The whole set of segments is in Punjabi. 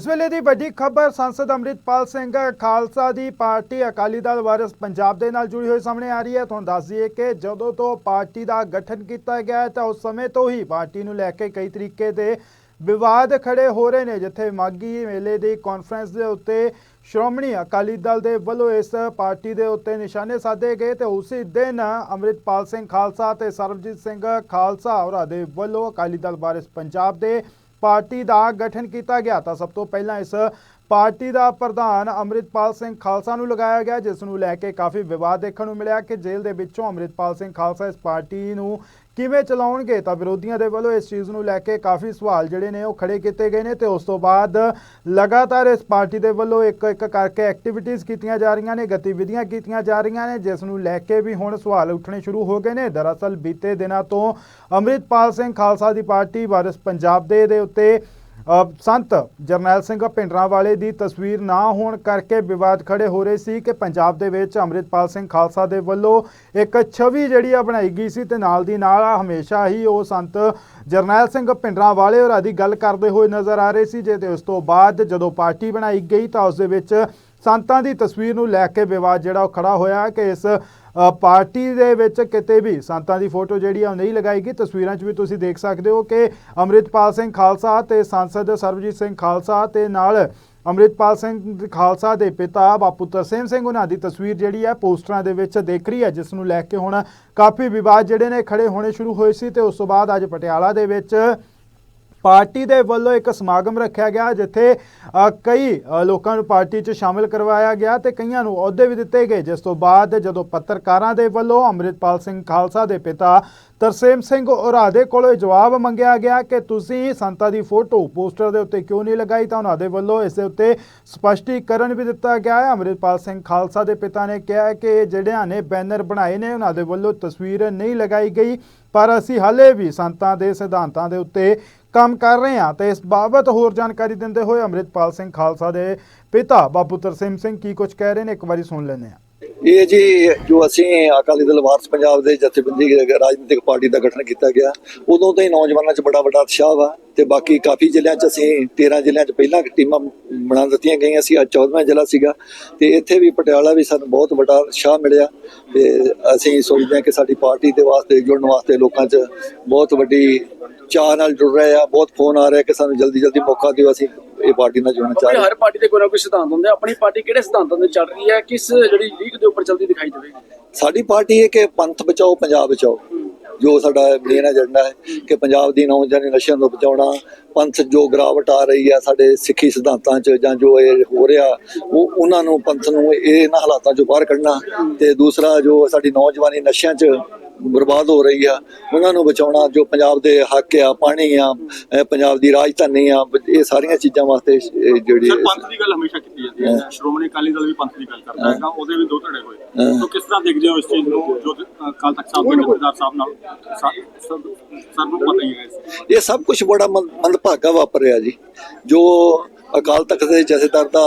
ਇਸ ਵੇਲੇ ਦੀ ਵੱਡੀ ਖਬਰ ਸੰਸਦ ਅੰਮ੍ਰਿਤਪਾਲ ਸਿੰਘ ਖਾਲਸਾ ਦੀ ਪਾਰਟੀ ਅਕਾਲੀ ਦਲ ਵਾਰਿਸ ਪੰਜਾਬ ਦੇ ਨਾਲ ਜੁੜੀ ਹੋਈ ਸਾਹਮਣੇ ਆ ਰਹੀ ਹੈ। ਤੁਹਾਨੂੰ ਦੱਸ ਦਈਏ ਕਿ ਜਦੋਂ ਤੋਂ ਪਾਰਟੀ ਦਾ ਗਠਨ ਕੀਤਾ ਗਿਆ ਤਾਂ ਉਸ ਸਮੇਂ ਤੋਂ ਹੀ ਪਾਰਟੀ ਨੂੰ ਲੈ ਕੇ ਕਈ ਤਰੀਕੇ ਦੇ ਵਿਵਾਦ ਖੜੇ ਹੋ ਰਹੇ ਨੇ, ਜਿੱਥੇ ਮਾਗੀ ਮੇਲੇ ਦੀ ਕਾਨਫਰੰਸ ਦੇ ਉੱਤੇ ਸ਼੍ਰੋਮਣੀ ਅਕਾਲੀ ਦਲ ਦੇ ਵੱਲੋਂ ਇਸ ਪਾਰਟੀ ਦੇ ਉੱਤੇ ਨਿਸ਼ਾਨੇ ਸਾਧੇ ਗਏ ਤੇ ਉਸੇ ਦਿਨ ਅੰਮ੍ਰਿਤਪਾਲ ਸਿੰਘ ਖਾਲਸਾ ਤੇ ਸਰਬਜੀਤ ਸਿੰਘ ਖਾਲਸਾ ਹੋਰਾਂ ਦੇ ਵੱਲੋਂ ਅਕਾਲੀ ਦਲ ਵਾਰਿਸ ਪੰਜਾਬ ਦੇ ਪਾਰਟੀ ਦਾ ਗਠਨ ਕੀਤਾ ਗਿਆ, ਤਾਂ ਸਭ ਤੋਂ ਪਹਿਲਾਂ ਇਸ ਪਾਰਟੀ ਦਾ ਪ੍ਰਧਾਨ ਅੰਮ੍ਰਿਤਪਾਲ ਸਿੰਘ ਖਾਲਸਾ ਨੂੰ ਲਗਾਇਆ ਗਿਆ, ਜਿਸ ਨੂੰ ਲੈ ਕੇ ਕਾਫੀ ਵਿਵਾਦ ਦੇਖਣ ਨੂੰ ਮਿਲਿਆ ਕਿ ਜੇਲ੍ਹ ਦੇ ਵਿੱਚੋਂ ਅੰਮ੍ਰਿਤਪਾਲ ਸਿੰਘ ਖਾਲਸਾ ਇਸ ਪਾਰਟੀ ਨੂੰ ਕਿਵੇਂ ਚਲਾਉਣਗੇ ਤਾਂ ਵਿਰੋਧੀਆਂ ਦੇ ਵੱਲੋਂ ਇਸ ਚੀਜ਼ ਨੂੰ ਲੈ ਕੇ ਕਾਫੀ ਸਵਾਲ ਜਿਹੜੇ ਨੇ ਉਹ ਖੜੇ ਕੀਤੇ ਗਏ ਨੇ ਤੇ ਉਸ ਤੋਂ ਬਾਅਦ ਲਗਾਤਾਰ ਇਸ ਪਾਰਟੀ ਦੇ ਵੱਲੋਂ ਇੱਕ ਇੱਕ ਕਰਕੇ ਐਕਟੀਵਿਟੀਜ਼ ਕੀਤੀਆਂ ਜਾ ਰਹੀਆਂ ਨੇ, ਗਤੀਵਿਧੀਆਂ ਕੀਤੀਆਂ ਜਾ ਰਹੀਆਂ ਨੇ, ਜਿਸ ਨੂੰ ਲੈ ਕੇ ਵੀ ਹੁਣ ਸਵਾਲ ਉੱਠਣੇ ਸ਼ੁਰੂ ਹੋ ਗਏ ਨੇ। ਦਰਅਸਲ ਬੀਤੇ ਦਿਨਾਂ ਤੋਂ ਅੰਮ੍ਰਿਤਪਾਲ ਸਿੰਘ ਖਾਲਸਾ ਦੀ ਪਾਰਟੀ ਵਾਰਿਸ ਪੰਜਾਬ ਦੇ ਦੇ ਉੱਤੇ ਸੰਤ ਜਰਨੈਲ ਸਿੰਘ ਭਿੰਡਰਾਂਵਾਲੇ ਦੀ ਤਸਵੀਰ ਨਾ ਹੋਣ ਕਰਕੇ ਵਿਵਾਦ ਖੜੇ ਹੋ ਰਹੇ ਸੀ ਕਿ ਪੰਜਾਬ ਦੇ ਵਿੱਚ ਅੰਮ੍ਰਿਤਪਾਲ ਸਿੰਘ ਖਾਲਸਾ ਦੇ ਵੱਲੋਂ ਇੱਕ ਛਵੀ ਜਿਹੜੀ ਆ ਬਣਾਈ ਗਈ ਸੀ ਤੇ ਨਾਲ ਦੀ ਨਾਲ ਹਮੇਸ਼ਾ ਹੀ ਉਹ ਸੰਤ ਜਰਨੈਲ ਸਿੰਘ ਭਿੰਡਰਾਂਵਾਲੇ ਹੋਰਾਂ ਦੀ ਗੱਲ ਕਰਦੇ ਹੋਏ ਨਜ਼ਰ ਆ ਰਹੇ ਸੀ ਜੇ ਤੇ ਉਸ ਤੋਂ ਬਾਅਦ ਜਦੋਂ ਪਾਰਟੀ ਬਣਾਈ ਗਈ ਤਾਂ ਉਸ ਦੇ ਵਿੱਚ ਸੰਤਾਂ ਦੀ ਤਸਵੀਰ ਨੂੰ ਲੈ ਕੇ ਵਿਵਾਦ ਜਿਹੜਾ ਉਹ ਖੜਾ ਹੋਇਆ ਕਿ ਇਸ ਪਾਰਟੀ ਦੇ ਵਿੱਚ ਕਿਤੇ ਵੀ ਸੰਤਾਂ ਦੀ ਫੋਟੋ ਜਿਹੜੀ ਆ ਉਹ ਨਹੀਂ ਲਗਾਈ ਗਈ ਤਸਵੀਰਾਂ 'ਚ ਵੀ ਤੁਸੀਂ ਦੇਖ ਸਕਦੇ ਹੋ ਕਿ ਅੰਮ੍ਰਿਤਪਾਲ ਸਿੰਘ ਖਾਲਸਾ ਤੇ ਸੰਸਦ ਸਰਬਜੀਤ ਸਿੰਘ ਖਾਲਸਾ ਤੇ ਨਾਲ ਅੰਮ੍ਰਿਤਪਾਲ ਸਿੰਘ ਖਾਲਸਾ ਦੇ ਪਿਤਾ ਬਾਪੂ ਤਰਸੇਮ ਸਿੰਘ ਉਹਨਾਂ ਦੀ ਤਸਵੀਰ ਜਿਹੜੀ ਹੈ ਪੋਸਟਰਾਂ ਦੇ ਵਿੱਚ ਦੇਖ ਰਹੀ ਹੈ ਜਿਸ ਨੂੰ ਲੈ ਕੇ ਹੁਣ ਕਾਫੀ ਵਿਵਾਦ ਜਿਹੜੇ ਨੇ ਖੜੇ ਹੋਣੇ ਸ਼ੁਰੂ ਹੋਏ ਸੀ ਤੇ ਉਸ ਤੋਂ ਬਾਅਦ ਅੱਜ ਪਟਿਆਲਾ ਦੇ ਵਿੱਚ ਪਾਰਟੀ ਦੇ ਵੱਲੋਂ ਇੱਕ ਸਮਾਗਮ ਰੱਖਿਆ ਗਿਆ, ਜਿੱਥੇ ਕਈ ਲੋਕਾਂ ਨੂੰ ਪਾਰਟੀ 'ਚ ਸ਼ਾਮਿਲ ਕਰਵਾਇਆ ਗਿਆ ਤੇ ਕਈਆਂ ਨੂੰ ਅਹੁਦੇ ਵੀ ਦਿੱਤੇ ਗਏ। ਜਿਸ ਤੋਂ ਬਾਅਦ ਜਦੋਂ ਪੱਤਰਕਾਰਾਂ ਦੇ ਵੱਲੋਂ ਅੰਮ੍ਰਿਤਪਾਲ ਸਿੰਘ ਖਾਲਸਾ ਦੇ ਪਿਤਾ ਤਰਸੇਮ ਸਿੰਘ ਔਰਾ ਦੇ ਕੋਲੋਂ ਜਵਾਬ ਮੰਗਿਆ ਗਿਆ ਕਿ ਤੁਸੀਂ ਸੰਤਾਂ ਦੀ ਫੋਟੋ ਪੋਸਟਰ ਦੇ ਉੱਤੇ ਕਿਉਂ ਨਹੀਂ ਲਗਾਈ? ਤਾਂ ਉਹਨਾਂ ਦੇ ਵੱਲੋਂ ਇਸ ਦੇ ਉੱਤੇ ਸਪਸ਼ਟੀਕਰਨ ਵੀ ਦਿੱਤਾ ਗਿਆ ਹੈ। ਅੰਮ੍ਰਿਤਪਾਲ ਸਿੰਘ ਖਾਲਸਾ ਦੇ ਪਿਤਾ ਨੇ ਕਿਹਾ ਕਿ ਜਿਹੜਿਆਂ ਨੇ ਬੈਨਰ ਬਣਾਏ ਨੇ ਉਹਨਾਂ ਦੇ ਵੱਲੋਂ ਤਸਵੀਰ ਨਹੀਂ ਲਗਾਈ ਗਈ। ਪਰ ਅਸੀਂ ਹਾਲੇ ਵੀ ਸੰਤਾਂ ਦੇ ਸਿਧਾਂਤਾਂ ਦੇ ਉੱਤੇ ਕੰਮ ਕਰ ਰਹੇ ਹਾਂ ਤੇ ਇਸ ਬਾਬਤ ਹੋਰ ਜਾਣਕਾਰੀ ਦਿੰਦੇ ਹੋਏ ਅੰਮ੍ਰਿਤਪਾਲ ਸਿੰਘ ਖਾਲਸਾ ਦੇ ਪਿਤਾ ਬਾਪੂ ਤਰਸੇਮ ਸਿੰਘ ਕੀ ਕੁਝ ਕਹਿ ਰਹੇ ਨੇ, ਇੱਕ ਵਾਰੀ ਸੁਣ ਲੈਂਦੇ ਹਾਂ। ਇਹ ਜੀ ਜੋ ਅਸੀਂ ਅਕਾਲੀ ਦਲ ਵਾਰਸ ਪੰਜਾਬ ਦੇ ਜਥੇਬੰਦੀ ਰਾਜਨੀਤਿਕ ਪਾਰਟੀ ਦਾ ਗਠਨ ਕੀਤਾ ਗਿਆ, ਉਦੋਂ ਤੋਂ ਹੀ ਨੌਜਵਾਨਾਂ 'ਚ ਬੜਾ ਵੱਡਾ ਉਤਸ਼ਾਹ ਆ ਤੇ ਬਾਕੀ ਕਾਫੀ ਜ਼ਿਲ੍ਹਿਆਂ 'ਚ ਅਸੀਂ 13 ਜ਼ਿਲ੍ਹਿਆਂ 'ਚ ਪਹਿਲਾਂ ਟੀਮਾਂ ਬਣਾ ਦਿੱਤੀਆਂ ਗਈਆਂ ਸੀ ਅੱਜ 14ਵਾਂ ਜ਼ਿਲ੍ਹਾ ਸੀਗਾ। ਤੇ ਇੱਥੇ ਵੀ ਪਟਿਆਲਾ ਵੀ ਸਾਨੂੰ ਬਹੁਤ ਵੱਡਾ ਉਤਸ਼ਾਹ ਮਿਲਿਆ ਤੇ ਅਸੀਂ ਸੋਚਦੇ ਹਾਂ ਕਿ ਸਾਡੀ ਪਾਰਟੀ ਦੇ ਵਾਸਤੇ ਜੁੜਨ ਵਾਸਤੇ ਲੋਕਾਂ 'ਚ ਬਹੁਤ ਵੱਡੀ ਚਾਹ ਨਾਲ ਜੁੜ ਰਹੇ ਆ ਬਹੁਤ ਫੋਨ ਆ ਰਿਹਾ ਕਿ ਸਾਨੂੰ ਜਲਦੀ ਜਲਦੀ ਮੌਕਾ ਦਿਓ ਅਸੀਂ ਇਹ ਪਾਰਟੀ ਨਾਲ ਜੁੜਨਾ ਚਾਹ ਆਪਣੀ ਰਹੇ ਹਾਂ। ਹਰ ਪਾਰਟੀ ਦੇ ਕੋਈ ਨਾ ਕੋਈ ਸਿਧਾਂਤ ਹੁੰਦੇ ਆ। ਆਪਣੀ ਪਾਰਟੀ ਕਿਹੜੇ ਸਿਧਾਂਤਾਂ ਤੇ ਚੱਲ ਰਹੀ ਹੈ ਕਿਸ ਜਿਹੜੀ ਲੀਗ ਦੇ ਉੱਪਰ ਚੱਲਦੀ ਦਿਖਾਈ ਦੇਵੇਗੀ ਸਾਡੀ ਪਾਰਟੀ ਇਹ ਕਿ ਪੰਥ ਬਚਾਓ ਪੰਜਾਬ ਬਚਾਓ। ਜੋ ਸਾਡਾ ਮੇਨ ਏਜੰਡਾ ਹੈ ਕਿ ਪੰਜਾਬ ਦੀ ਨੌਜਵਾਨੀ ਨਸ਼ਿਆਂ ਤੋਂ ਬਚਾਉਣਾ, ਪੰਥ ਜੋ ਗਰਾਵਟ ਆ ਰਹੀ ਹੈ ਸਾਡੇ ਸਿੱਖੀ ਸਿਧਾਂਤਾਂ 'ਚ ਜਾਂ ਜੋ ਇਹ ਹੋ ਰਿਹਾ, ਉਹ ਉਹਨਾਂ ਨੂੰ ਪੰਥ ਨੂੰ ਇਹ ਇਹਨਾਂ ਹਾਲਾਤਾਂ 'ਚੋਂ ਬਾਹਰ ਕੱਢਣਾ ਤੇ ਦੂਸਰਾ ਜੋ ਸਾਡੀ ਨੌਜਵਾਨੀ ਨਸ਼ਿਆਂ 'ਚ ਬਰਬਾਦ ਹੋ ਰਹੀ ਆ। ਉਹਨਾਂ ਨੂੰ ਬਚਾਉਣਾ ਜੋ ਪੰਜਾਬ ਦੇ ਹੱਕ ਆ ਪਾਣੀ ਆ ਪੰਜਾਬ ਦੀ ਰਾਜਧਾਨੀ ਆ ਇਹ ਸਾਰੀਆਂ ਚੀਜ਼ਾਂ ਵਾਸਤੇ ਜਿਹੜੀ ਸਰ ਪੰਥ ਦੀ ਗੱਲ ਹਮੇਸ਼ਾ ਕੀਤੀ ਜਾਂਦੀ ਹੈ। ਸ਼੍ਰੋਮਣੀ ਅਕਾਲੀ ਦਲ ਵੀ ਪੰਥ ਦੀ ਗੱਲ ਕਰਦਾ ਹੈਗਾ ਉਹਦੇ ਵੀ ਦੋ ਧੜੇ ਹੋਏ। ਸੋ ਕਿਸ ਤਰ੍ਹਾਂ ਦੇਖਦੇ ਹੋ ਇਸ ਚੀਜ਼ ਨੂੰ ਜੋ ਕੱਲ ਤੱਕ ਸਾਹਿਬ ਦੇ ਸਾਹਿਬ ਨਾਲ ਸਾ- ਸਭ ਸਭ ਨੂੰ ਪਤਾ ਹੀ ਹੈ ਇਹ ਸਭ ਕੁਝ ਬੜਾ ਮੰਦ- ਮੰਦਭਾਗਾ ਵਾਪਰਿਆ ਜੀ। ਜੋ ਅਕਾਲ ਤਖਤ ਦੇ ਜਥੇਦਾਰ ਦਾ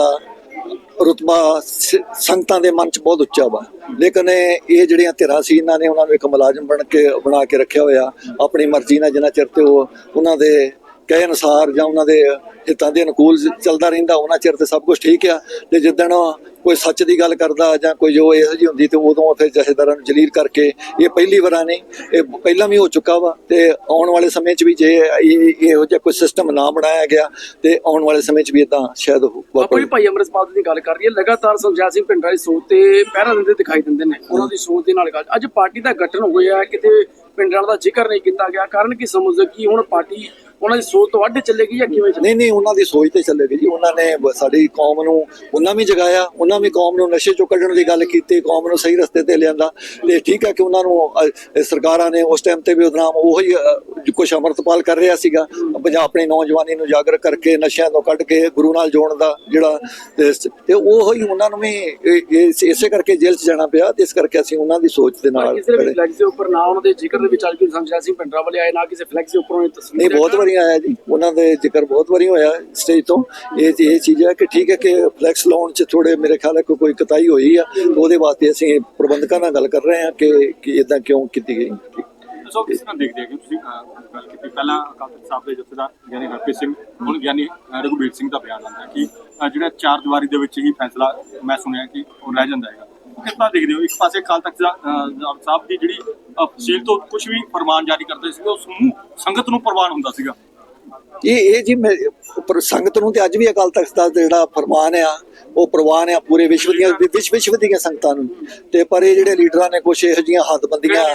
ਰੁਤਬਾ ਸ- ਸੰਗਤਾਂ ਦੇ ਮਨ ਚ ਬਹੁਤ ਉੱਚਾ ਵਾ। ਲੇਕਿਨ ਇਹ ਇਹ ਜਿਹੜੀਆਂ ਧਿਰਾਂ ਸੀ, ਇਹਨਾਂ ਨੇ ਉਹਨਾਂ ਨੂੰ ਇੱਕ ਮੁਲਾਜ਼ਮ ਬਣ ਕੇ, ਬਣਾ ਕੇ ਰੱਖਿਆ ਹੋਇਆ। ਆਪਣੀ ਮਰਜ਼ੀ ਨਾਲ ਜਿੰਨਾ ਚਿਰ ਤੇ ਉਹ, ਉਹਨਾਂ ਦੇ ਕਹੇ ਅਨੁਸਾਰ ਜਾਂ ਉਹਨਾਂ ਦੇ ਹਿੱਤਾਂ ਦੇ ਅਨੁਕੂਲ ਚੱਲਦਾ ਰਹਿੰਦਾ, ਉਹਨਾਂ ਚਿਰ ਤੇ ਸਭ ਕੁਝ ਠੀਕ ਆ। ਤੇ ਜਿੱਦਣ ਕੋਈ ਸੱਚ ਦੀ ਗੱਲ ਕਰਦਾ ਜਾਂ ਕੋਈ ਜੋ ਇਹੋ ਜਿਹੀ ਹੁੰਦੀ ਤੇ ਉਦੋਂ ਫਿਰ ਜਥੇਦਾਰਾਂ ਨੂੰ ਜਲੀਲ ਕਰਕੇ ਇਹ ਪਹਿਲੀ ਵਾਰ ਨਹੀਂ ਇਹ ਪਹਿਲਾਂ ਵੀ ਹੋ ਚੁੱਕਾ ਵਾ ਤੇ ਆਉਣ ਵਾਲੇ ਸਮੇਂ 'ਚ ਵੀ ਜੇ ਇਹੋ ਜਿਹਾ ਕੋਈ ਸਿਸਟਮ ਨਾ ਬਣਾਇਆ ਗਿਆ ਤੇ ਆਉਣ ਵਾਲੇ ਸਮੇਂ 'ਚ ਵੀ ਇਦਾਂ ਸ਼ਾਇਦ ਹੋਊਗਾ ਵਾਪਰ ਭਾਈ ਅੰਮ੍ਰਿਤਪਾਲ ਦੀ ਗੱਲ ਕਰ ਰਹੀ ਹੈ ਲਗਾਤਾਰ ਸਮਝਾ ਸਿੰਘ ਪਿੰਡਾਂ ਦੀ ਸੋਚ ਤੇ ਪਹਿਰਾ ਦਿੰਦੇ ਦਿਖਾਈ ਦਿੰਦੇ ਨੇ, ਉਹਨਾਂ ਦੀ ਸੋਚ ਦੇ ਨਾਲ ਗੱਲ। ਅੱਜ ਪਾਰਟੀ ਦਾ ਗਠਨ ਹੋ ਗਿਆ ਕਿਤੇ ਪਿੰਡਾਂ ਦਾ ਜ਼ਿਕਰ ਨਹੀਂ ਕੀਤਾ ਗਿਆ, ਕਾਰਨ ਕੀ ਸਮਝਦੇ ਕਿ ਹੁਣ ਪਾਰਟੀ ਉਹਨਾਂ ਦੀ ਸੋਚ ਤੋਂ ਵੱਢ ਚੱਲੇਗੀ ਜਾਂ ਕਿਵੇਂ ਨਹੀਂ ਨਹੀਂ ਉਹਨਾਂ ਦੀ ਸੋਚ ਤੇ ਚੱਲੇਗੀ ਜੀ। ਉਹਨਾਂ ਨੇ ਸਾਡੀ ਕੌਮ ਨੂੰ ਉਹਨਾਂ ਵੀ ਜਗਾਇਆ ਉਹਨਾਂ ਵੀ ਕੌਮ ਨੂੰ ਨਸ਼ੇ ਚੋਂ ਕੱਢਣ ਦੀ ਗੱਲ ਕੀਤੀ ਕੌਮ ਨੂੰ ਸਹੀ ਰਸਤੇ ਤੇ ਲਿਆਂਦਾ। ਤੇ ਠੀਕ ਹੈ ਕਿ ਉਹਨਾਂ ਨੂੰ ਸਰਕਾਰਾਂ ਨੇ ਉਸ ਟਾਈਮ ਤੇ ਵੀ ਉਹਦਾ ਨਾਮ ਉਹੀ ਕੁਛ ਅਮਰਤਪਾਲ ਕਰ ਰਿਹਾ ਸੀਗਾ। ਪੰਜਾਬ ਆਪਣੀ ਨੌਜਵਾਨੀ ਨੂੰ ਜਾਗਰ ਕਰਕੇ ਨਸ਼ਿਆਂ ਤੋਂ ਕੱਢ ਕੇ ਗੁਰੂ ਨਾਲ ਜੋੜਨ ਦਾ ਜਿਹੜਾ ਤੇ ਸ- ਉਹ ਹੀ ਉਹਨਾਂ ਨੂੰ ਵੀ ਇਸੇ ਕਰਕੇ ਜੇਲ੍ਹ 'ਚ ਜਾਣਾ ਪਿਆ। ਤੇ ਇਸ ਕਰਕੇ ਅਸੀਂ ਉਹਨਾਂ ਦੀ ਸੋਚ ਦੇ ਨਾਲ ਕਿਸੇ ਵੀ। ਫਲੈਕਸ ਦੇ ਉੱਪਰ ਨਾ ਉਹਨਾਂ ਦੇ ਜ਼ਿਕਰ ਦੇ ਵਿੱਚ ਅੱਜ ਕੋਈ ਸਮਝਾ ਸਿੰਘ ਪਿੰਡਾਂ ਵਾਲੇ ਆਏ ਨਾ ਕਿਸੇ ਫਲੈਕਸ ਦੇ ਉੱਪਰ ਉਹਨੇ ਤਸਵੀਰ ਨਹੀਂ ਬਹੁਤ ਵਾਰੀ ਆਇਆ ਜੀ। ਉਹਨਾਂ ਦੇ ਜ਼ਿਕਰ ਬਹੁਤ ਵਾਰੀ ਹੋਇਆ ਸਟੇਜ ਤੋਂ। ਇਹ ਇਹ ਚੀਜ਼ ਹੈ ਕਿ ਠੀਕ ਹੈ ਕਿ ਫਲੈਕਸ ਲਾਉਣ 'ਚ ਥੋੜੇ ਮੇਰੇ ਖਿਆਲ ਹੈ ਕੋਈ ਕਤਾਈ ਹੋਈ ਆ। ਉਹਦੇ ਵਾਸਤੇ ਅਸੀਂ ਪ੍ਰਬੰਧਕਾਂ ਨਾਲ ਗੱਲ ਕਰ ਰਹੇ ਹਾਂ ਕਿ ਕਿ ਇਦਾਂ ਕਿਉਂ ਕੀਤੀ ਗਈ। ਸਾਹਿਬ ਕਿਸ ਤਰ੍ਹਾਂ ਦੇਖਦੇ ਹੋ ਤੁਸੀਂ ਗੱਲ ਕੀਤੀ? ਪਹਿਲਾਂ ਅਕਾਲ ਸਾਹਿਬ ਦੇ ਜਥੇਦਾਰ ਗਿਆਨੀ ਹਰਪ੍ਰੀਤ ਸਿੰਘ, ਹੁਣ ਗਿਆਨੀ ਰਘੁਬੀਰ ਸਿੰਘ ਦਾ ਬਿਆਨ ਆਉਂਦਾ ਕਿ ਜਿਹੜਾ ਚਾਰ ਦੀਵਾਰੀ ਦੇ ਵਿੱਚ ਹੀ ਫੈਸਲਾ ਮੈਂ ਸੁਣਿਆ ਕਿ ਉਹ ਰਹਿ ਜਾਂਦਾ ਹੈਗਾ। ਤਰ੍ਹਾਂ ਦੇਖਦੇ ਹੋ? ਇੱਕ ਪਾਸੇ ਅਕਾਲ ਤਖਤ ਸਾਹਿਬ ਦੀ ਜਿਹੜੀ ਫਸੀਲ ਤੋਂ ਕੁਝ ਵੀ ਫਰਮਾਨ ਜਾਰੀ ਕਰਦੇ ਸੀ ਉਹ ਸਮੂਹ ਸੰਗਤ ਨੂੰ ਪ੍ਰਵਾਨ ਹੁੰਦਾ ਸੀਗਾ। ਇਹ ਇਹ ਜੀ ਪਰ ਸੰਗਤ ਨੂੰ ਤੇ ਅੱਜ ਵੀ ਅਕਾਲ ਤਖਤ ਦਾ ਜਿਹੜਾ ਫਰਮਾਨ ਆ ਉਹ ਪ੍ਰਵਾਨ ਆ ਪੂਰੇ ਵਿਸ਼ਵ ਦੀਆਂ ਵਿਸ਼ਵ ਵਿਸ਼ਵ ਦੀਆਂ ਸੰਗਤਾਂ ਨੂੰ। ਤੇ ਪਰ ਇਹ ਜਿਹੜੇ ਲੀਡਰਾਂ ਨੇ ਕੁਛ ਇਹੋ ਜਿਹੀਆਂ ਹੱਦਬੰਦੀਆਂ ਹੋ?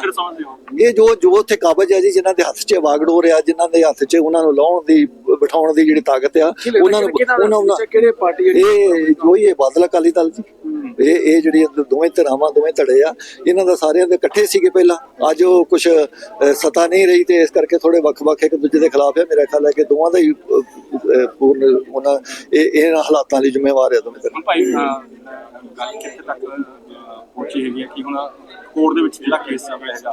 ਇਹ ਜੋ ਜੋ ਉੱਥੇ ਕਾਬਜ ਹੈ ਜੀ ਜਿਨ੍ਹਾਂ ਦੇ ਹੱਥ 'ਚ ਵਾਗਡੋਰ ਆ ਜਿਨ੍ਹਾਂ ਦੇ ਹੱਥ 'ਚ ਉਹਨਾਂ ਨੂੰ ਲਾਉਣ ਦੀ ਬਿਠਾਉਣ ਦੀ ਜਿਹੜੀ ਤਾਕਤ ਆ ਉਹਨਾਂ ਨੂੰ ਉਹਨਾਂ ਦਾ ਕਿਹੜੇ ਪਾਰਟੀ ਜਿਹੜੀ ਇਹ ਜੋ ਹੀ ਇਹ ਬਾਦਲ ਅਕਾਲੀ ਦਲ ਜੀ। ਇਹ ਇਹ ਜਿਹੜੀ ਦੋਵੇਂ ਧਿਰਾਵਾਂ, ਦੋਵੇਂ ਧੜੇ ਆ, ਇਹਨਾਂ ਦਾ ਸਾਰਿਆਂ ਦੇ ਇਕੱਠੇ ਸੀਗੇ ਪਹਿਲਾਂ। ਅੱਜ ਉਹ ਕੁਝ ਸਤਾ ਨਹੀਂ ਰਹੀ ਤੇ ਇਸ ਕਰਕੇ ਥੋੜੇ ਵੱਖ-ਵੱਖ ਇੱਕ ਦੂਜੇ ਦੇ ਖਿਲਾਫ ਹੈ ਮੇਰਾ ਖਿਆਲ ਹੈ ਕਿ ਦੋਵਾਂ ਦਾ ਹੀ ਪੂਰਨ ਉਹਨਾਂ, ਇਹ ਇਹਨਾਂ ਹਾਲਾਤਾਂ ਲਈ ਜ਼ਿੰਮੇਵਾਰ ਹੈ ਦੋਵੇਂ ਧਿਰ। ਭਾਈ ਗੱਲ ਕਿੱਥੇ ਤੱਕ ਪਹੁੰਚੀ ਹੈਗੀ ਕਿ ਹੁਣ ਕੋਰਟ ਦੇ ਵਿੱਚ ਜਿਹੜਾ ਕੇਸ ਚੱਲ ਰਿਹਾ ਹੈਗਾ?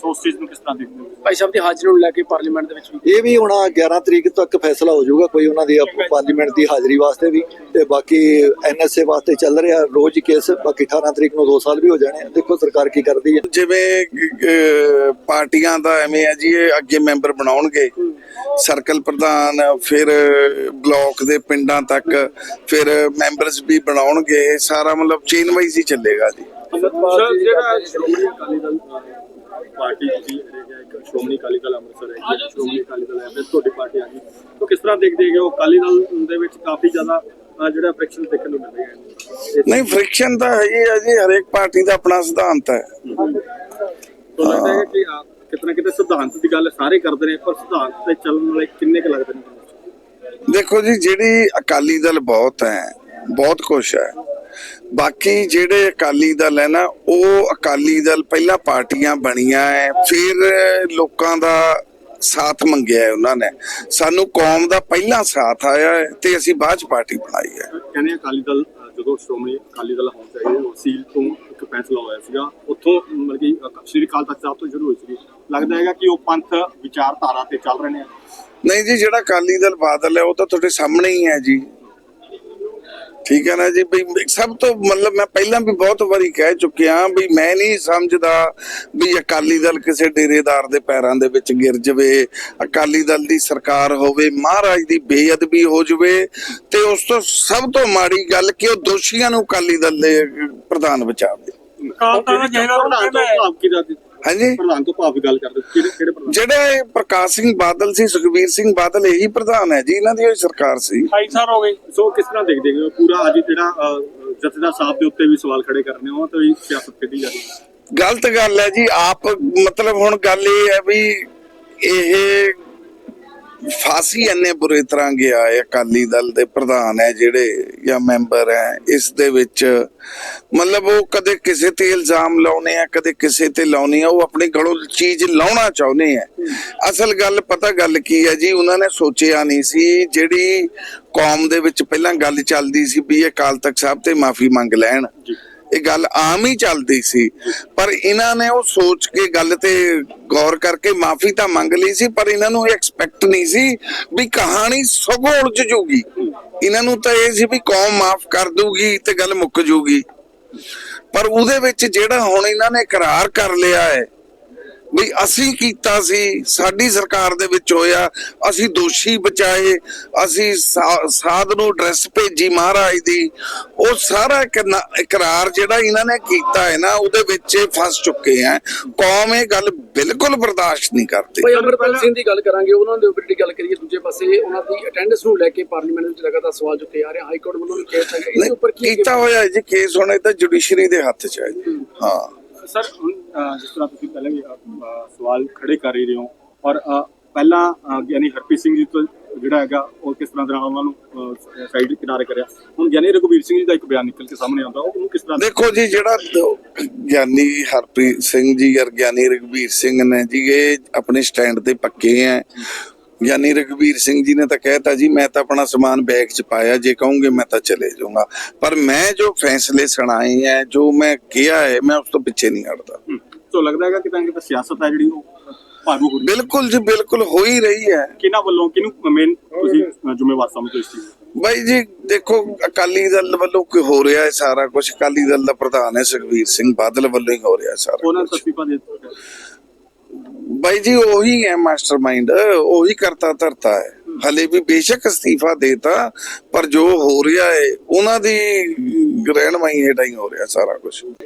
ਸੋ ਉਸ ਚੀਜ਼ ਨੂੰ ਕਿਸ ਤਰ੍ਹਾਂ ਦੇਖਦੇ ਹੋ? ਭਾਈ ਸਾਹਿਬ ਦੀ ਹਾਜ਼ਰੀ ਨੂੰ ਲੈ ਕੇ ਪਾਰਲੀਮੈਂਟ ਦੇ ਵਿੱਚ ਵੀ ਇਹ ਵੀ ਹੁਣ 11 ਤਰੀਕ ਤੱਕ ਫੈਸਲਾ ਹੋ ਜਾਊਗਾ ਕੋਈ ਉਹਨਾਂ ਦੀ ਪਾਰਲੀਮੈਂਟ ਦੀ ਹਾਜ਼ਰੀ ਵਾਸਤੇ ਵੀ ਤੇ ਬਾਕੀ ਐਨਐਸਏ ਵਾਸਤੇ ਚੱਲ ਰਿਹਾ ਰੋਜ਼ ਕੇਸ ਬਾਕੀ 18 ਤਰੀਕ ਨੂੰ 2 ਸਾਲ ਵੀ ਹੋ ਜਾਣੇ ਆ। ਦੇਖੋ ਸਰਕਾਰ ਕੀ ਕਰਦੀ ਹੈ। ਜਿਵੇਂ ਪਾਰਟੀਆਂ ਦਾ ਐਵੇਂ ਹੈ ਜੀ ਇਹ ਅੱਗੇ ਮੈਂਬਰ ਬਣਾਉਣਗੇ। ਸਰਕਲ ਪ੍ਰਧਾਨ ਫਿਰ ਬਲਾਕ ਦੇ ਪਿੰਡਾਂ ਤੱਕ ਫਿਰ ਮੈਂਬਰਸ ਵੀ ਬਣਾਉਣਗੇ। ਸਾਰਾ ਮਤਲਬ ਚੇਨ ਵਾਈਜ਼ ਹੀ ਚੱਲੇਗਾ ਜੀ। ਸਰ ਜਿਹੜਾ ਸ਼੍ਰੋਮਣੀ ਅਕਾਲੀ ਦਲ ਅਹ, ਪਾਰਟੀ ਤੁਸੀਂ ਹੈਗਾ ਇੱਕ ਸ਼੍ਰੋਮਣੀ ਅਕਾਲੀ ਦਲ ਅੰਮ੍ਰਿਤਸਰ ਹੈ ਜੀ ਸ਼੍ਰੋਮਣੀ ਅਕਾਲੀ ਦਲ ਹੈ ਫਿਰ ਤੁਹਾਡੀ ਪਾਰਟੀ ਆ ਗਈ। ਤਾਂ ਕਿਸ ਤਰ੍ਹਾਂ ਦੇਖਦੇ ਹੈਗੇ ਹੋ ਅਕਾਲੀ ਦਲ ਦੇ ਵਿੱਚ ਕਾਫੀ ਜ਼ਿਆਦਾ ਅਹ, ਜਿਹੜਾ ਫ੍ਰਿਕਸ਼ਨ ਦੇਖਣ ਨੂੰ ਮਿਲ ਰਿਹਾ ਹੈ? ਨਹੀਂ ਫ੍ਰਿਕਸ਼ਨ ਤਾਂ ਹੈਗੀ ਹੈ ਜੀ ਹਰੇਕ ਪਾਰਟੀ ਦਾ ਆਪਣਾ ਸਿਧਾਂਤ ਹੈ। ਤਾਂ ਲੱਗਦਾ ਹੈ ਕਿ ਅਹ, ਕਿਤੇ ਨਾ ਕਿਤੇ ਸਿਧਾਂਤ ਦੀ ਗੱਲ ਸਾਰੇ ਕਰਦੇ ਨੇ ਪਰ ਸਿਧਾਂਤ ਤੇ ਚੱਲਣ ਵਾਲੇ ਕਿੰਨੇ ਕੁ ਲੱਗਦੇ ਨੇ ਦੇਖੋ ਜੀ ਜਿਹੜੀ ਅਕਾਲੀ ਦਲ ਬਹੁਤ ਹੈ ਬਹੁਤ ਕੁਛ ਹੈ। ਬਾਕੀ ਜਿਹੜੇ ਅਕਾਲੀ ਦਲ ਹੈ ਨਾ ਉਹ ਅਕਾਲੀ ਦਲ ਪਹਿਲਾਂ ਪਾਰਟੀਆਂ ਬਣੀਆਂ ਹੈ ਫਿਰ ਲੋਕਾਂ ਦਾ ਸਾਥ ਮੰਗਿਆ ਹੈ ਉਹਨਾਂ ਨੇ। ਸਾਨੂੰ ਕੌਮ ਦਾ ਪਹਿਲਾਂ ਸਾਥ ਆਇਆ ਹੈ ਤੇ ਅਸੀਂ ਬਾਅਦ ਚ ਪਾਰਟੀ ਬਣਾਈ ਹੈ ਕਹਿੰਦੇ ਅਕਾਲੀ ਦਲ ਜਦੋਂ ਸ਼੍ਰੋਮਣੀ ਅਕਾਲੀ ਦਲ ਹੋਣ ਚਾਹੀਏ ਉਹ ਸੀਲ ਤੋਂ ਇੱਕ ਫੈਸਲਾ ਹੋਇਆ ਸੀਗਾ। ਉੱਥੋਂ ਮਤਲਬ ਕਿ ਸ਼੍ਰੀ ਅਕਾਲ ਤਖਤ ਸਾਹਿਬ ਤੋਂ ਸ਼ੁਰੂ ਹੋਈ ਸੀ ਲੱਗਦਾ ਹੈਗਾ ਕਿ ਉਹ ਪੰਥ ਵਿਚਾਰਧਾਰਾ ਤੇ ਚੱਲ ਰਹੇ ਨੇ। ਨਹੀਂ ਜੀ ਜਿਹੜਾ ਅਕਾਲੀ ਦਲ ਬਾਦਲ ਹੈ ਉਹ ਤਾਂ ਤੁਹਾਡੇ ਸਾਹਮਣੇ ਹੀ ਹੈ ਜੀ। ਠੀਕ ਹੈ ਨਾ ਜੀ ਵੀ ਸਭ ਤੋਂ ਮਤਲਬ ਮੈਂ ਪਹਿਲਾਂ ਵੀ ਬਹੁਤ ਵਾਰੀ ਕਹਿ ਚੁੱਕਿਆ ਵੀ ਮੈਂ ਨਹੀਂ ਸਮਝਦਾ ਵੀ ਅਕਾਲੀ ਦਲ ਕਿਸੇ ਡੇਰੇਦਾਰ ਦੇ ਪੈਰਾਂ ਦੇ ਵਿੱਚ ਗਿਰ ਜਾਵੇ ਅਕਾਲੀ ਦਲ ਦੀ ਸਰਕਾਰ ਹੋਵੇ ਮਹਾਰਾਜ ਦੀ ਬੇਅਦਬੀ ਹੋ ਜਾਵੇ ਤੇ ਉਸ ਤੋਂ ਸਭ ਤੋਂ ਮਾੜੀ ਗੱਲ ਕਿ ਉਹ ਦੋਸ਼ੀਆਂ ਨੂੰ ਅਕਾਲੀ ਦਲ ਦੇ ਪ੍ਰਧਾਨ ਬਚਾਵੇ। ਅਕਾਲ ਤਖਤ ਜਿਹੜਾ ਤੋਂ ਭਾਵ ਕੀ ਦਾ ਹਾਂਜੀ। ਪ੍ਰਧਾਨ ਤੋਂ ਭਾਵ ਗੱਲ ਕਰਦੇ ਕਿਹੜੇ ਕਿਹੜੇ ਪ੍ਰਧਾਨ? ਜਿਹੜੇ ਪ੍ਰਕਾਸ਼ ਸਿੰਘ ਬਾਦਲ ਸੀ ਸੁਖਬੀਰ ਸਿੰਘ ਬਾਦਲ ਇਹੀ ਪ੍ਰਧਾਨ ਹੈ ਜੀ ਇਹਨਾਂ ਦੀ ਹੋਈ ਸਰਕਾਰ ਸੀ। 28 ਸਾਲ ਹੋ ਗਏ ਸੋ ਕਿਸ ਤਰ੍ਹਾਂ ਦੇਖਦੇ ਹੋ? ਪੂਰਾ ਅੱਜ ਜਿਹੜਾ ਜਥੇਦਾਰ ਸਾਹਿਬ ਦੇ ਉੱਤੇ ਵੀ ਸਵਾਲ ਖੜੇ ਕਰਨੇ ਹੋ ਤਾਂ ਵੀ ਸਿਆਸਤ ਕਿੱਡੀ ਜਾ ਰਹੀ ਹੈ ਗਲਤ ਗੱਲ ਹੈ ਜੀ ਆਪ ਮਤਲਬ ਹੁਣ ਗੱਲ ਇਹ ਹੈ ਵੀ ਇਹ ਫਾਸੀ ਇੰਨੇ ਬੁਰੀ ਤਰ੍ਹਾਂ ਗਿਆ ਹੈ, ਅਕਾਲੀ ਦਲ ਦੇ ਪ੍ਰਧਾਨ ਹੈ ਜਿਹੜੇ ਜਾਂ ਮੈਂਬਰ ਹੈ, ਇਸ ਦੇ ਵਿੱਚ ਮਤਲਬ ਉਹ ਕਦੇ ਕਿਸੇ ਤੇ ਇਲਜ਼ਾਮ ਲਾਉਨੇ ਆ, ਕਦੇ ਕਿਸੇ ਤੇ ਲਾਉਨੇ ਆ, ਉਹ ਆਪਣੇ ਗਲੋਂ ਚੀਜ਼ ਲਾਉਣਾ ਚਾਹੁੰਦੇ ਆ। ਅਸਲ ਗੱਲ, ਪਤਾ ਗੱਲ ਕੀ ਹੈ ਜੀ, ਉਹਨਾਂ ਨੇ ਸੋਚਿਆ ਨਹੀਂ ਸੀ, ਜਿਹੜੀ ਕੌਮ ਦੇ ਵਿੱਚ ਪਹਿਲਾਂ ਗੱਲ ਚੱਲਦੀ ਸੀ ਵੀ ਇਹ ਅਕਾਲ ਤਖਤ ਸਾਹਿਬ ਤੇ ਮਾਫੀ ਮੰਗ ਲੈਣ। ਇਹ ਗੱਲ ਆਮ ਹੀ ਚੱਲਦੀ ਸੀ। ਪਰ ਇਹਨਾਂ ਨੇ ਉਹ ਸੋਚ ਕੇ ਗੱਲ ਤੇ ਗੌਰ ਕਰਕੇ ਮਾਫੀ ਤਾਂ ਮੰਗ ਲਈ ਸੀ, ਪਰ ਇਹਨਾਂ ਨੂੰ ਐਕਸਪੈਕਟ ਨਹੀਂ ਸੀ ਵੀ ਕਹਾਣੀ ਸਗੋਂ ਉਲਝ ਜੂਗੀ। ਇਹਨਾਂ ਨੂੰ ਤਾਂ ਇਹ ਸੀ ਵੀ ਕੌਮ ਮਾਫ ਕਰ ਦੂਗੀ ਤੇ ਗੱਲ ਮੁੱਕ ਜੂਗੀ। ਪਰ ਉਹਦੇ ਵਿੱਚ ਜਿਹੜਾ ਹੁਣ ਇਹਨਾਂ ਨੇ ਇਕਰਾਰ ਕਰ ਲਿਆ ਹੈ ਵੀ ਅਸੀਂ ਕੀਤਾ ਸੀ ਸਾਡੀ ਸਰਕਾਰ ਦੇ ਵਿੱਚ ਹੋਇਆ ਅਸੀਂ ਦੋਸ਼ੀ ਬਚਾਏ ਅਸੀਂ ਸਾਧ ਨੂੰ ਐਡਰੈਸ ਭੇਜੀ ਮਹਾਰਾਜ ਦੀ ਉਹ ਸਾਰਾ ਇਕਰਾਰ ਜਿਹੜਾ ਇਹਨਾਂ ਨੇ ਕੀਤਾ ਹੈ ਨਾ ਉਹਦੇ ਵਿੱਚ ਫਸ ਚੁੱਕੇ ਆ। ਕੌਮ ਇਹ ਗੱਲ ਬਿਲਕੁਲ ਬਰਦਾਸ਼ਤ ਨਹੀਂ ਕਰਦੀ। ਭਾਈ ਅਮਰਪਾਲ ਸਿੰਘ ਦੀ ਗੱਲ ਕਰਾਂਗੇ ਉਹਨਾਂ ਦੇ ਉੱਪਰ ਦੀ ਗੱਲ ਕਰੀਏ ਦੂਜੇ ਪਾਸੇ ਉਹਨਾਂ ਦੀ ਅਟੈਂਡੈਂਸ ਨੂੰ ਲੈ ਕੇ ਪਾਰਲੀਮੈਂਟ ਵਿੱਚ ਲਗਾਤਾਰ ਸਵਾਲ ਚੁੱਕੇ ਆ ਰਹੇ ਹਾਈ ਕੋਰਟ ਵੱਲੋਂ ਵੀ ਕੇਸ ਹੈਗਾ ਇਹਦੇ ਉੱਪਰ ਕੀ ਕੀਤਾ ਹੋਇਆ ਹੈ ਜੀ ਕੇਸ ਹੁਣ ਇਹ ਤਾਂ ਜੁਡੀਸ਼ਰੀ ਦੇ ਹੱਥ 'ਚ ਹੈ ਜੀ। ਹਾਂ। ਸਰ ਜਿਸ ਤਰ੍ਹਾਂ ਤੁਸੀਂ ਪਹਿਲਾਂ ਵੀ ਸਵਾਲ ਖੜੇ ਕਰ ਰਹੇ ਹੋ ਔਰ ਪਹਿਲਾਂ ਅਹ, ਹਰਪ੍ਰੀਤ ਸਿੰਘ ਜੀ ਤੋਂ ਜਿਹੜਾ ਹੈਗਾ ਉਹ ਕਿਸ ਤਰ੍ਹਾਂ ਦੇ ਉਹਨਾਂ ਨੂੰ ਸਾਈਡ ਕਿਨਾਰੇ ਕਰਿਆ? ਹੁਣ ਗਿਆਨੀ ਰਘੁਬੀਰ ਸਿੰਘ ਜੀ ਦਾ ਇੱਕ ਬਿਆਨ ਨਿਕਲ ਕੇ ਸਾਹਮਣੇ ਆਉਂਦਾ ਉਹਨੂੰ ਕਿਸ ਤਰ੍ਹਾਂ ਦੇਖੋ ਜੀ ਜਿਹੜਾ ਗਿਆਨੀ ਹਰਪ੍ਰੀਤ ਸਿੰਘ ਜੀ ਔਰ ਗਿਆਨੀ ਰਘਬੀਰ ਸਿੰਘ ਨੇ ਜੀ ਇਹ ਆਪਣੇ ਸਟੈਂਡ ਤੇ ਪੱਕੇ ਹੈ ਗਿਆਨੀ ਰਘਬੀਰ ਸਿੰਘ ਜੀ ਨੇ ਤਾਂ ਕਹਿਤਾ ਜੀ ਮੈਂ ਤਾਂ ਆਪਣਾ ਸਮਾਨ ਬੈਗ 'ਚ ਪਾਇਆ ਜੇ ਕਹੋਗੇ ਮੈਂ ਤਾਂ ਚਲੇ ਜਾਊਂਗਾ। ਪਰ ਮੈਂ ਜੋ ਫੈਸਲੇ ਸੁਣਾਏ ਹੈ ਜੋ ਮੈਂ ਕਿਹਾ ਹੈ ਮੈਂ ਉਸ ਤੋਂ ਪਿੱਛੇ ਨਹੀਂ ਹਟਦਾ। ਸੋ ਲੱਗਦਾ ਹੈਗਾ ਕਿ ਤਾਂ ਕਿ ਸਿਆਸਤ ਹੈ ਜਿਹੜੀ ਉਹ ਭਾਰੂ ਹੋ ਰਹੀ ਹੈ। ਬਿਲਕੁਲ ਜੀ ਬਿਲਕੁਲ ਹੋ ਹੀ ਰਹੀ ਹੈ। ਕਿਹਨਾਂ ਵੱਲੋਂ ਕਿਹਨੂੰ ਮੇਨ ਤੁਸੀਂ ਜ਼ਿੰਮੇਵਾਰ ਸਮਝਦੇ ਹੋ ਇਸ ਚੀਜ਼ ਨੂੰ? ਬਾਈ ਜੀ ਦੇਖੋ ਅਕਾਲੀ ਦਲ ਵੱਲੋਂ ਕੀ ਹੋ ਰਿਹਾ ਹੈ ਸਾਰਾ ਕੁਝ ਅਕਾਲੀ ਦਲ ਦਾ ਪ੍ਰਧਾਨ ਹੈ ਸੁਖਬੀਰ ਸਿੰਘ ਬਾਦਲ ਵੱਲੋਂ ਹੀ ਹੋ ਰਿਹਾ ਸਾਰਾ ਉਹਨਾਂ। ਤਸਦੀਕਾ ਦੇ ਬਾਈ ਜੀ, ਉਹੀ ਹੈ ਮਾਸਟਰਮਾਈਂਡ ਉਹੀ ਕਰਤਾ ਧਰਤਾ ਹੈ। ਹਲੇ ਵੀ ਬੇਸ਼ੱਕ ਅਸਤੀਫਾ ਦੇਤਾ ਪਰ ਜੋ ਹੋ ਰਿਹਾ ਹੈ, ਉਹਨਾਂ ਦੀ ਗ੍ਰਹਿਣਮਈ ਹੇਠਾਂ ਹੀ ਹੋ ਰਿਹਾ ਸਾਰਾ ਕੁਝ